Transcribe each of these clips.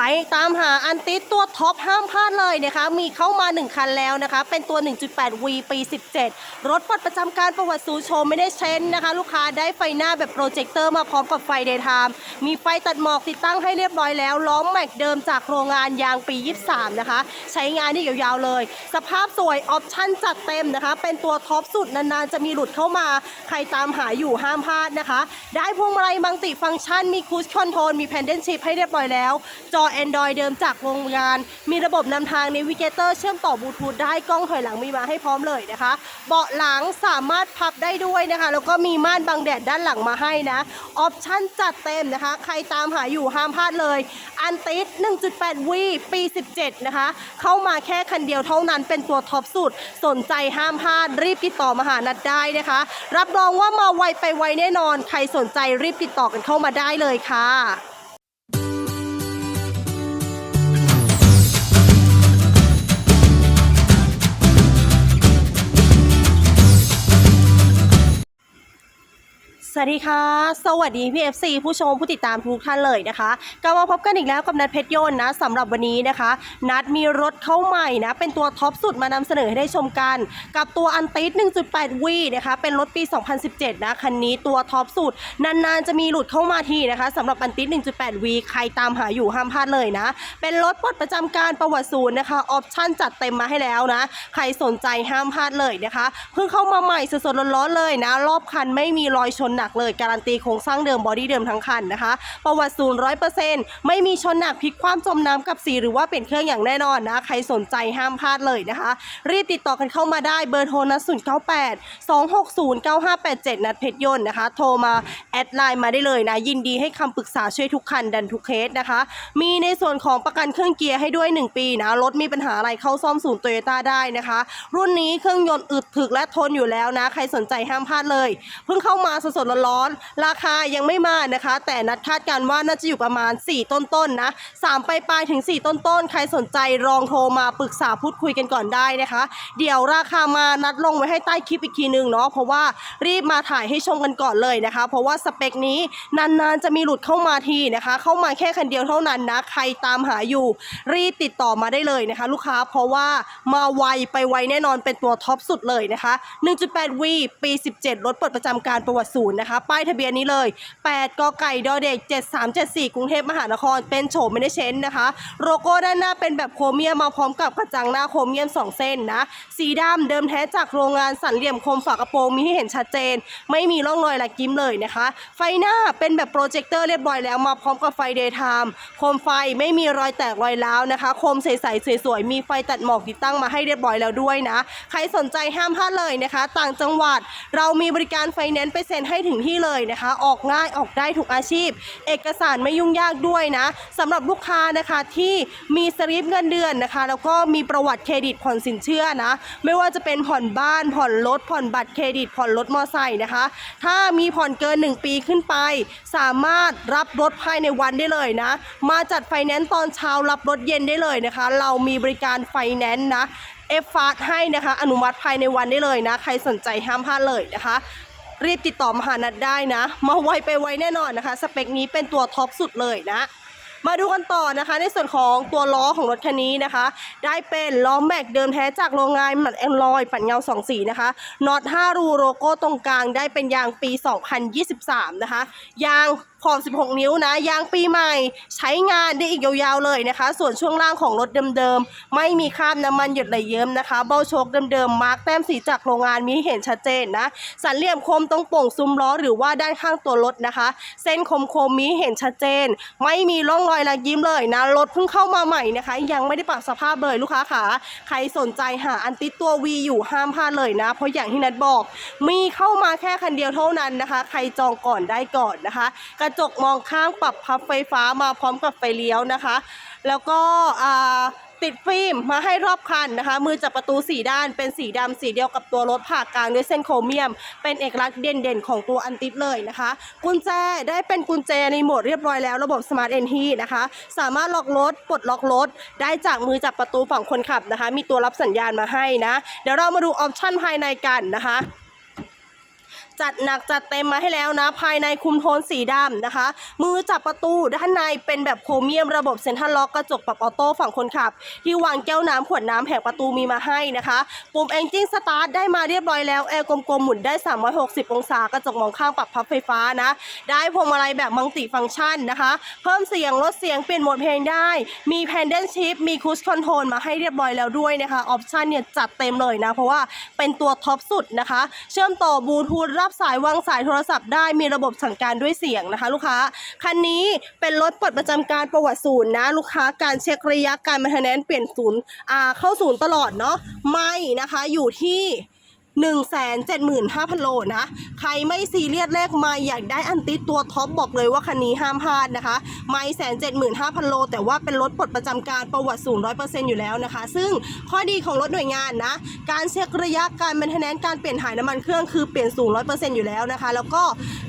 รตามหาอันติดตัวท็อปห้ามพลาดเลยนะคะ มีเข้ามา 1 คันแล้วนะคะ เป็นตัว 1.8 V ปี 17 รถปลดประจำการประวัติสูโชว์ไม่ได้เช้นนะคะ ลูกค้าได้ไฟหน้าแบบโปรเจคเตอร์มาพร้อมกับไฟเดย์ไทม์มีไฟตัดหมอกติดตั้งให้เรียบร้อยแล้ว ล้อมแม็กเดิมจากโรงงานยางปี 23 นะคะ ใช้งานได้ยาวๆเลย สภาพสวยออปชั่นจัดเต็มนะคะ เป็นตัวท็อปสุดนานๆ จะมีหลุดเข้ามา ใครตามหาอยู่ห้ามพลาดนะคะ ได้พวงมาลัยมังติฟังก์ชัน มีคูชคอนโทรลมีแพนเดนชิพให้เรียบร้อยแล้วจอ Android เดิมจากโรงงาน มีระบบนำทาง n นวิเกเตอร์เชื่อมต่อบลูทูธได้กล้องถอยหลังมีมาให้พร้อมเลยนะคะ เบาะหลังสามารถพับได้ด้วยนะคะ แล้วก็มีม่านบังแดดด้านหลังมาให้นะ ออปชั่นจัดเต็มนะคะ ใครตามหาอยู่ห้ามพลาดเลย อันติด1.8วีปี 17 นะคะ เข้ามาแค่คันเดียวเท่านั้นเป็นตัวท็อปสุด สนใจห้ามพลาดรีบติดต่อมาหานัดได้นะคะ รับรองว่ามาไวไปไวแน่นอน ใครสนใจรีบติดต่อกันเข้ามาได้เลยค่ะ สวัสดีค่ะ สวัสดีพี่ FC ผู้ชมผู้ติดตามทุกท่านเลยนะคะกลับมาพบกันอีกแล้วกับนัดเพชรยนต์นะสำหรับวันนี้นะคะ นัดมีรถเข้าใหม่นะ เป็นตัวท็อปสุดมานำเสนอให้ได้ชมกัน กับตัวอันติส1.8 วีนะคะ เป็นรถปี 2017 นะ คันนี้ตัวท็อปสุด นานๆ จะมีหลุดเข้ามาทีนะคะสำหรับอันติส1.8 วีใครตามหาอยู่ห้ามพลาดเลยนะ เป็นรถปลดประจำการประวัติศูนย์นะคะออปชั่นจัดเต็มมาให้แล้วนะ ใครสนใจห้ามพลาดเลยนะคะ เพิ่งเข้ามาใหม่สดๆร้อนๆเลยนะ รอบคันไม่มีรอยชนหนักเลยการันตีโครงสร้างเดิมบอดี้เดิมทั้งคันนะคะ ประวัติศูนย์ร้อยเปอร์เซ็นต์ไม่มีชนหนักพลิกความจมน้ำกับสีหรือว่าเปลี่ยนเครื่องอย่างแน่นอนนะ ใครสนใจห้ามพลาดเลยนะคะ รีบติดต่อกันเข้ามาได้เบอร์โทรนะ0 9 8 2 6 0 9 5 8 7นัดเพชรยนต์นะคะ โทรมาแอดไลน์มาได้เลยนะ ยินดีให้คำปรึกษาช่วยทุกคันดันทุกเคสนะคะ มีในส่วนของประกันเครื่องเกียร์ให้ด้วย 1 ปีนะรถมีปัญหาอะไรเข้าซ่อมศูนย์โตโยต้าได้นะคะ รุ่นนี้เครื่องยนต์อึดถึกและทนอยู่แล้วนะ ใครสนใจห้ามพลาดเลย เพิ่งเข้ามาสดๆร้อนๆ ราคายังไม่มานะคะ แต่นัดคาดการณ์ว่าน่าจะอยู่ประมาณ 4 ต้นๆนะ3ปลายๆถึง 4 ต้นๆ ใครสนใจลองโทรมาปรึกษาพูดคุยกันก่อนได้นะคะ เดี๋ยวราคามานัดลงไว้ให้ใต้คลิปอีกทีนึงเนาะเพราะว่ารีบมาถ่ายให้ชมกันก่อนเลยนะคะ เพราะว่าสเปคนี้นานๆจะมีหลุดเข้ามาทีนะคะ เข้ามาแค่คันเดียวเท่านั้นนะใครตามหาอยู่ รีบติดต่อมาได้เลยนะคะ ลูกค้าเพราะว่ามาไวไปไวแน่นอนเป็นตัวท็อปสุดเลยนะคะ 1.8 V ปี 17 รถเปลดประจำการประวัติศูนย์นะคะป้ายทะเบียนนี้เลย 8กไก่ดอเด็ก 7374 กรุงเทพมหานคร เป็นโฉมไม่ได้เช้นนะคะ โลโก้ด้านหน้าเป็นแบบโครเมียมมาพร้อมกับกระจังหน้าโครเมียม 2 เส้นนะ สีดำเดิมแท้จากโรงงานสันเหลี่ยมคมฝากระโปรงมีให้เห็นชัดเจน ไม่มีร่องรอยหลักยิ้มเลยนะคะ ไฟหน้าเป็นแบบโปรเจคเตอร์เรียบร้อยแล้วมาพร้อมกับไฟเดย์ไทม์โคมไฟไม่มีรอยแตกรอยร้าวนะคะ โคมใสๆสวยๆมีไฟตัดหมอกติดตั้งมาให้เรียบร้อยแล้วด้วยนะ ใครสนใจห้ามพลาดเลยนะคะ ต่างจังหวัดเรามีบริการไฟแนนซ์ไปเซ็นให้ถึงที่เลยนะคะ ออกง่ายออกได้ทุกอาชีพ เอกสารไม่ยุ่งยากด้วยนะสำหรับลูกค้านะคะที่มีสลิปเงินเดือนนะคะ แล้วก็มีประวัติเครดิตผ่อนสินเชื่อนะ ไม่ว่าจะเป็นผ่อนบ้านผ่อนรถผ่อนบัตรเครดิต ผ่อนรถมอไซค์นะคะ ถ้ามีผ่อนเกิน 1 ปีขึ้นไป สามารถรับรถภายในวันได้เลยนะ มาจัดไฟแนนซ์ตอนเช้ารับรถเย็นได้เลยนะคะ เรามีบริการไฟแนนซ์นะเอฟฟาสให้นะคะ อนุมัติภายในวันได้เลยนะ ใครสนใจห้ามพลาดเลยนะคะ รีบติดต่อมาหานัดได้นะ มาไวไปไวแน่นอนนะคะ สเปคนี้เป็นตัวท็อปสุดเลยนะ มาดูกันต่อนะคะ ในส่วนของตัวล้อของรถคันนี้นะคะ ได้เป็นล้อแม็กเดิมแท้จากโรงงานหมัดแอนลอยปัดเงา2สีนะคะน็อต5รูโลโก้ตรงกลางได้เป็นยางปี 2023 นะคะ ยางขอบ 16 นิ้วนะ ยางปีใหม่ใช้งานได้อีกยาวๆเลยนะคะ ส่วนช่วงล่างของรถเดิมๆ ไม่มีคราบน้ำมันหยดไหลเยิ้มนะคะ เบ้าโชคเดิมๆ มาร์กแต้มสีจากโรงงานมีเห็นชัดเจนนะ สันเหลี่ยมคมตรงโป่งซุ้มล้อหรือว่าด้านข้างตัวรถนะคะ เส้นคมๆมีเห็นชัดเจน ไม่มีร่องรอยรอยยิ้มเลยนะรถเพิ่งเข้ามาใหม่นะคะ ยังไม่ได้ปรับสภาพเลยลูกค้าขาใครสนใจหาอันติดตัววีอยู่ห้ามพลาดเลยนะ เพราะอย่างที่นัดบอก มีเข้ามาแค่คันเดียวเท่านั้นนะคะ ใครจองก่อนได้ก่อนนะคะ กระจกมองข้างปรับพับไฟฟ้ามาพร้อมกับไฟเลี้ยวนะคะ แล้วก็อ่า ติดฟิล์มมาให้รอบคันนะคะ มือจับประตูสีด้านเป็นสีดำสีเดียวกับตัวรถผ่ากลางด้วยเส้นโครเมียม เป็นเอกลักษณ์เด่นๆ ของตัวอันติดเลยนะคะ กุญแจได้เป็นกุญแจในโหมดเรียบร้อยแล้วระบบ Smart Entry นะคะ สามารถล็อกรถปลดล็อกรถได้จากมือจับประตูฝั่งคนขับนะคะ มีตัวรับสัญญาณมาให้นะ เดี๋ยวเรามาดูออปชั่นภายในกันนะคะ จัดหนักจัดเต็มมาให้แล้วนะ ภายในคุมโทนสีดำนะคะ มือจับประตูด้านในเป็นแบบโครเมียมระบบเซ็นทรัลล็อกกระจกปรับออโต้ฝั่งคนขับ ที่วางแก้วน้ำขวดน้ำแผงประตูมีมาให้นะคะ ปุ่มเอนจิ้งสตาร์ทได้มาเรียบร้อยแล้ว แอร์กลมๆหมุนได้ 360 องศากระจกมองข้างปรับพับไฟฟ้านะ ได้พวงมาลัยแบบมัลติฟังก์ชันนะคะ เพิ่มเสียงลดเสียงเปลี่ยนโหมดเพลงได้ มีแพนเดนชิพมีคูชคอนโทรลมาให้เรียบร้อยแล้วด้วยนะคะออปชันเนี่ยจัดเต็มเลยนะเพราะว่าเป็นตัวท็อปสุดนะคะ เชื่อมต่อบลูทูธรับสายวางสายโทรศัพท์ได้มีระบบสั่งการด้วยเสียงนะคะ ลูกค้าคันนี้เป็นรถปลดประจำการประวัติศูนย์นะ ลูกค้าการเช็คระยะการมาทแนนเปลี่ยนศูนย์อาเข้าศูนย์ตลอดเนาะไม่นะคะอยู่ที่ 1 7 5 0 0 0 โลนะ ใครไม่ซีเรียสเลขไม่อยากได้อันติตัวท็อปบอกเลยว่าคันนี้ห้ามพลาดนะคะ ไม่แสนเจ็ดหมื่นห้าพันโล แต่ว่าเป็นรถปลดประจำการประวัติศูนย์ร้อยเปอร์เซ็นต์อยู่แล้วนะคะ ซึ่งข้อดีของรถหน่วยงานนะ การเช็คระยะการเป็นทนนการเปลี่ยนถ่ายน้ำมันเครื่องคือเปลี่ยนศูนย์ร้อยเปอร์เซ็นต์อยู่แล้วนะคะ แล้วก็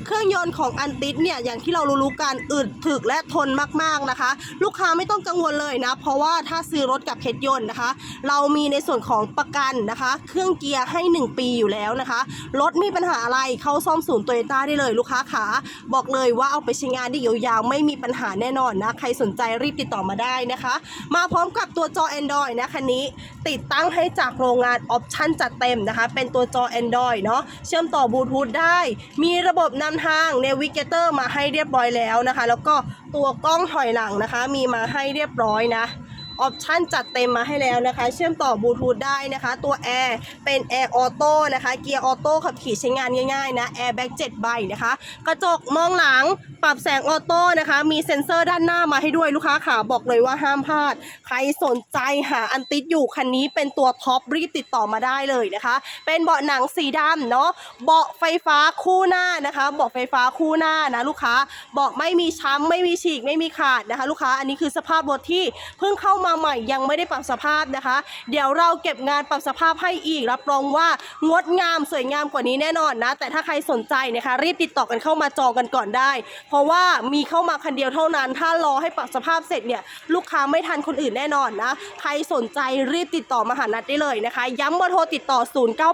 เครื่องยนต์ของอันติเนี่ยอย่างที่เรารู้ๆกันอึดถึกและทนมากๆนะคะ ลูกค้าไม่ต้องกังวลเลยนะ เพราะว่าถ้าซื้อรถกับเพชรยนต์นะคะ เรามีในส่วนของประกันนะคะ เครื่องเกียร์ให้ 1ปีอยู่แล้วนะคะรถมีปัญหาอะไรเข้าซ่อมศูนย์โตโยต้าได้เลยลูกค้าขาบอกเลยว่าเอาไปใช้งานได้ยาวๆไม่มีปัญหาแน่นอนนะใครสนใจรีบติดต่อมาได้นะคะ มาพร้อมกับตัวจอ Android นะคันนี้ติดตั้งให้จากโรงงานออปชั่นจัดเต็มนะคะ เป็นตัวจอ Android เนาะเชื่อมต่อบลูทูธได้ มีระบบนำทาง Navigator มาให้เรียบร้อยแล้วนะคะ แล้วก็ตัวกล้องถอยหลังนะคะ มีมาให้เรียบร้อยนะ ออปชั่นจัดเต็มมาให้แล้วนะคะ เชื่อมต่อบลูทูธได้นะคะ ตัวแอร์เป็นแอร์ออโต้นะคะ เกียร์ออโต้ขับขี่ใช้งานง่ายๆนะแอร์แบ็ก7ใบนะคะ กระจกมองหลังปรับแสงออโต้นะคะ มีเซ็นเซอร์ด้านหน้ามาให้ด้วยลูกค้าขาบอกเลยว่าห้ามพลาด ใครสนใจหาอันติดอยู่คันนี้เป็นตัวท็อปรีบติดต่อมาได้เลยนะคะ เป็นเบาะหนังสีดำเนาะเบาะไฟฟ้าคู่หน้านะคะเบาะไฟฟ้าคู่หน้านะลูกค้าเบาะไม่มีช้ำไม่มีฉีกไม่มีขาดนะคะ ลูกค้าอันนี้คือสภาพรถที่เพิ่งเข้ามาใหม่ยังไม่ได้ปรับสภาพนะคะ เดี๋ยวเราเก็บงานปรับสภาพให้อีกรับรองว่างดงามสวยงามกว่านี้แน่นอนนะ แต่ถ้าใครสนใจนะคะ รีบติดต่อกันเข้ามาจองกันก่อนได้ เพราะว่ามีเข้ามาคันเดียวเท่านั้น ถ้ารอให้ปรับสภาพเสร็จเนี่ยลูกค้าไม่ทันคนอื่นแน่นอนนะใครสนใจรีบติดต่อมาหานัดได้เลยนะคะ ย้ำเบอร์โทรติดต่อ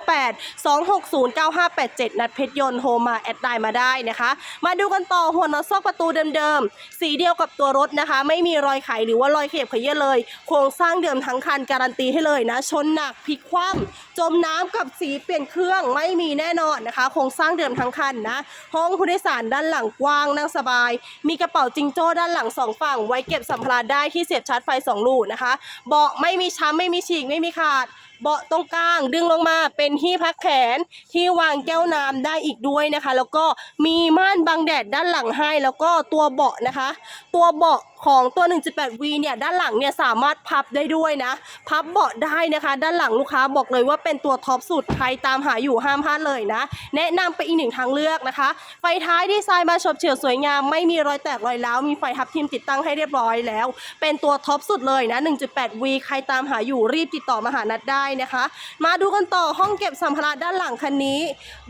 098 260 9587 นัดเพชรยนต์โทรมาแอดไลน์มาได้นะคะ มาดูกันต่อหัวนอซอกประตูเดิมๆ สีเดียวกับตัวรถนะคะ ไม่มีรอยไขหรือว่ารอยเขียบเขยื้เลยโครงสร้างเดิมทั้งคันการันตีให้เลยนะ ชนหนักพลิกคว่ำจมน้ำกับสีเปลี่ยนเครื่องไม่มีแน่นอนนะคะ โครงสร้างเดิมทั้งคันนะ ห้องผู้โดยสารด้านหลังกว้างนั่งสบาย มีกระเป๋าจิงโจ้ด้านหลังสองฝั่ง ไว้เก็บสัมภาระได้ที่เสียบชาร์จไฟสองลูนะคะ เบาะไม่มีช้ำไม่มีฉีกไม่มีขาดเบาะตรงกลางดึงลงมาเป็นที่พักแขนที่วางแก้วน้ำได้อีกด้วยนะคะ แล้วก็มีม่านบังแดดด้านหลังให้ แล้วก็ตัวเบาะนะคะ ตัวเบาะ ของตัว 1.8V เนี่ยด้านหลังเนี่ยสามารถพับได้ด้วยนะ พับเบาะได้นะคะ ด้านหลังลูกค้าบอกเลยว่าเป็นตัวท็อปสุดใครตามหาอยู่ห้ามพลาดเลยนะ แนะนำไปอีกหนึ่งทางเลือกนะคะ ไฟท้ายดีไซน์มาฉบเฉี่ยวสวยงามไม่มีรอยแตกรอยร้าวมีไฟทับทิมติดตั้งให้เรียบร้อยแล้ว เป็นตัวท็อปสุดเลยนะ 1.8V ใครตามหาอยู่รีบติดต่อมาหานัดได้นะคะ มาดูกันต่อห้องเก็บสัมภาระด้านหลังคันนี้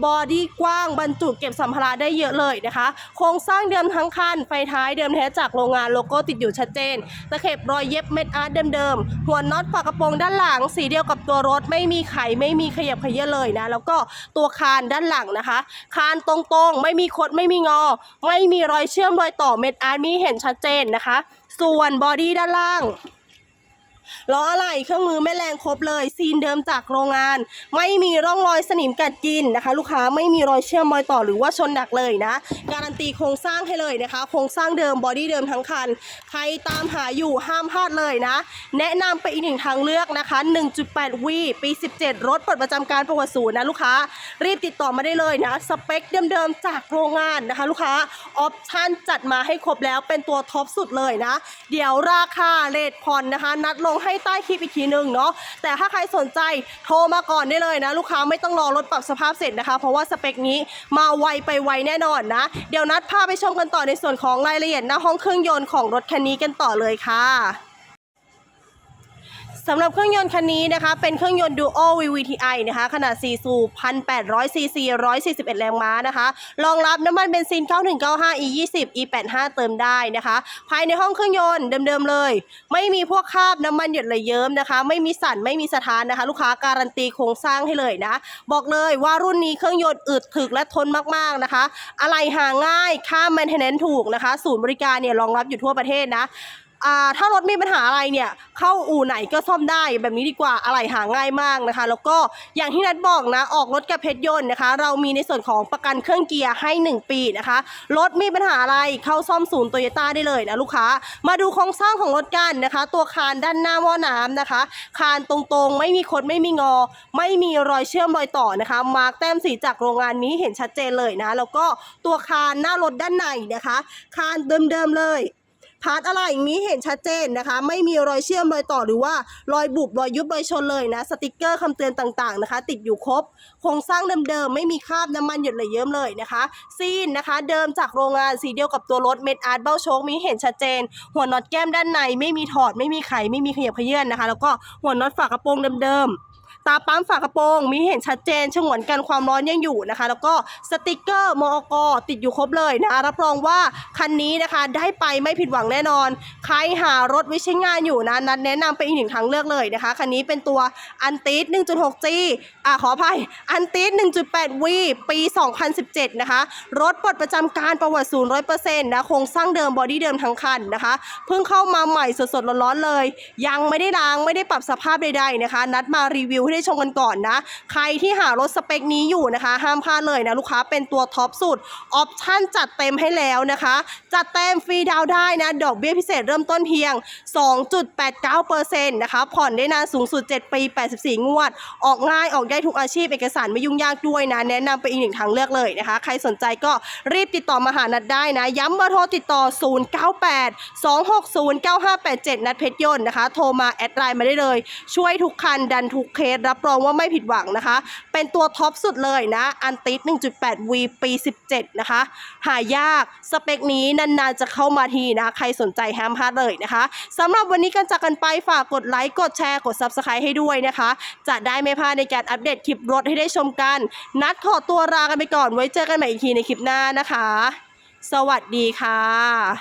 บอดี้กว้างบรรจุเก็บสัมภาระได้เยอะเลยนะคะ โครงสร้างเดิมทั้งคันไฟท้ายเดิมแท้จากโรงงานโลโก้ติดอยู่ชัดเจน ตะเข็บรอยเย็บเม็ดอาร์ตเดิมๆ หัวน็อตฝากระโปรงด้านหลัง สีเดียวกับตัวรถไม่มีไขไม่มีขยับขยื้อเลยนะ แล้วก็ตัวคานด้านหลังนะคะ คานตรงๆ ไม่มีคดไม่มีงอ ไม่มีรอยเชื่อมรอยต่อเม็ดอาร์ตมีเห็นชัดเจนนะคะ ส่วนบอดี้ด้านล่าง ล้ออะไหล่เครื่องมือแม่แรงครบเลยซีนเดิมจากโรงงาน ไม่มีร่องรอยสนิมกัดกินนะคะ ลูกค้าไม่มีรอยเชื่อมรอยต่อหรือว่าชนหนักเลยนะ การันตีโครงสร้างให้เลยนะคะ โครงสร้างเดิมบอดี้เดิมทั้งคัน ใครตามหาอยู่ห้ามพลาดเลยนะ แนะนำไปอีกหนึ่งทางเลือกนะคะ 1.8 วีปี 17 รถปลดประจำการประวัติศูนย์นะลูกค้า รีบติดต่อมาได้เลยนะ สเปคเดิมๆจากโรงงานนะคะ ลูกค้าออปชั่นจัดมาให้ครบแล้วเป็นตัวท็อปสุดเลยนะ เดี๋ยวราคาเลทผ่อนนะคะ นัดลงให้ใต้คลิปอีกทีหนึ่งเนาะแต่ถ้าใครสนใจโทรมาก่อนได้เลยนะ ลูกค้าไม่ต้องรอรถปรับสภาพเสร็จนะคะ เพราะว่าสเปคนี้มาไวไปไวแน่นอนนะ เดี๋ยวนัดพาไปชมกันต่อในส่วนของรายละเอียดหน้าห้องเครื่องยนต์ของรถคันนี้กันต่อเลยค่ะ สำหรับเครื่องยนต์คันนี้นะคะ เป็นเครื่องยนต์ Duo VVTi นะคะ ขนาด 4 สูบ 1,800 cc 141 แรงม้านะคะ รองรับน้ำมันเบนซิน 9195 E20 E85 เติมได้นะคะ ภายในห้องเครื่องยนต์เดิมๆเลย ไม่มีพวกคราบน้ำมันหยดไหลเยิ้มนะคะ ไม่มีสั่น ไม่มีสถานนะคะ ลูกค้าการันตีโครงสร้างให้เลยนะ บอกเลยว่ารุ่นนี้เครื่องยนต์อึดถึกและทนมากๆนะคะ อะไรหาง่าย ค่า maintenance ถูกนะคะ ศูนย์บริการเนี่ยรองรับอยู่ทั่วประเทศนะ อ่าถ้ารถมีปัญหาอะไรเนี่ย เข้าอู่ไหนก็ซ่อมได้แบบนี้ดีกว่าอะไรหาง่ายมากนะคะ แล้วก็อย่างที่นัดบอกนะออกรถกับเพชรยนต์นะคะ เรามีในส่วนของประกันเครื่องเกียร์ให้ 1 ปีนะคะรถมีปัญหาอะไรเข้าซ่อมศูนย์โตโยต้าได้เลยนะลูกค้า มาดูโครงสร้างของรถกันนะคะ ตัวคานด้านหน้าหม้อน้ำนะคะ คานตรงๆ ไม่มีคดไม่มีงอ ไม่มีรอยเชื่อมรอยต่อนะคะ มาร์กแต้มสีจากโรงงานนี้เห็นชัดเจนเลยนะ แล้วก็ตัวคานหน้ารถด้านในนะคะ คานเดิมๆเลย พาร์ทอะไรอย่างนี้เห็นชัดเจนนะคะ ไม่มีรอยเชื่อมรอยต่อหรือว่ารอยบุบรอยยุบรอยชนเลยนะ สติกเกอร์คำเตือนต่างๆนะคะ ติดอยู่ครบโครงสร้างเดิมๆไม่มีคราบน้ำมันหยดไหลเยิ้มเลยนะคะ ซีนนะคะ เดิมจากโรงงานสีเดียวกับตัวรถเม็ดอาร์ตเบ้าโชคมีเห็นชัดเจน หัวน็อตแก้มด้านในไม่มีถอดไม่มีไขไม่มีขยับเขยื่อนนะคะ แล้วก็หัวน็อตฝากระโปรงเดิมๆ ตาปั๊มฝากระโปรง มีเห็นชัดเจนฉงวนกันความร้อนยังอยู่นะคะ แล้วก็สติกเกอร์มอกติดอยู่ครบเลยนะคะรับรองว่าคันนี้นะคะได้ไปไม่ผิดหวังแน่นอน ใครหารถวิใช้งานอยู่นะนัดแนะนำเป็นอีกหนึ่งทางเลือกเลยนะคะ คันนี้เป็นตัวอันติส 1.6G อะขออภัยอันติส 1.8V ปี 2017 นะคะ รถปลดประจำการประวัติศูนย์100%นะโครงสร้างเดิมบอดี้เดิมทั้งคันนะคะ เพิ่งเข้ามาใหม่สดๆร้อนๆเลย ยังไม่ได้ล้างไม่ได้ปรับสภาพใดๆนะคะ นัดมารีวิวให้ได้ชมกันก่อนนะ ใครที่หารถสเปคนี้อยู่นะคะ ห้ามพลาดเลยนะลูกค้าเป็นตัวท็อปสุดออปชั่นจัดเต็มให้แล้วนะคะ จัดเต็มฟรีดาวได้นะ ดอกเบี้ยพิเศษเริ่มต้นเพียง 2.89%นะคะ ผ่อนได้นานสูงสุด 7 ปี 84 งวด ออกง่ายออกได้ทุกอาชีพเอกสารไม่ยุ่งยากด้วยนะ แนะนำไปอีกหนึ่งทางเลือกเลยนะคะ ใครสนใจก็รีบติดต่อมาหานัดได้นะ ย้ำเบอร์โทรติดต่อ 098 260 9587 นัดเพชรยนต์นะคะ โทรมาแอดไลน์มาได้เลย ช่วยทุกคันดันทุกเคสรับรองว่าไม่ผิดหวังนะคะ เป็นตัวท็อปสุดเลยนะ อันติส 1.8V ปี 17 นะคะ หายากสเปคนี้นานๆจะเข้ามาทีนะ ใครสนใจห้ามพลาดเลยนะคะสำหรับวันนี้กันจากกันไปฝากกดไลค์ กดแชร์ กด Subscribe ให้ด้วยนะคะ จะได้ไม่พลาดในการอัปเดตคลิปรถให้ได้ชมกัน นัดขอตัวลากันไปก่อนไว้เจอกันใหม่อีกทีในคลิปหน้านะคะ สวัสดีค่ะ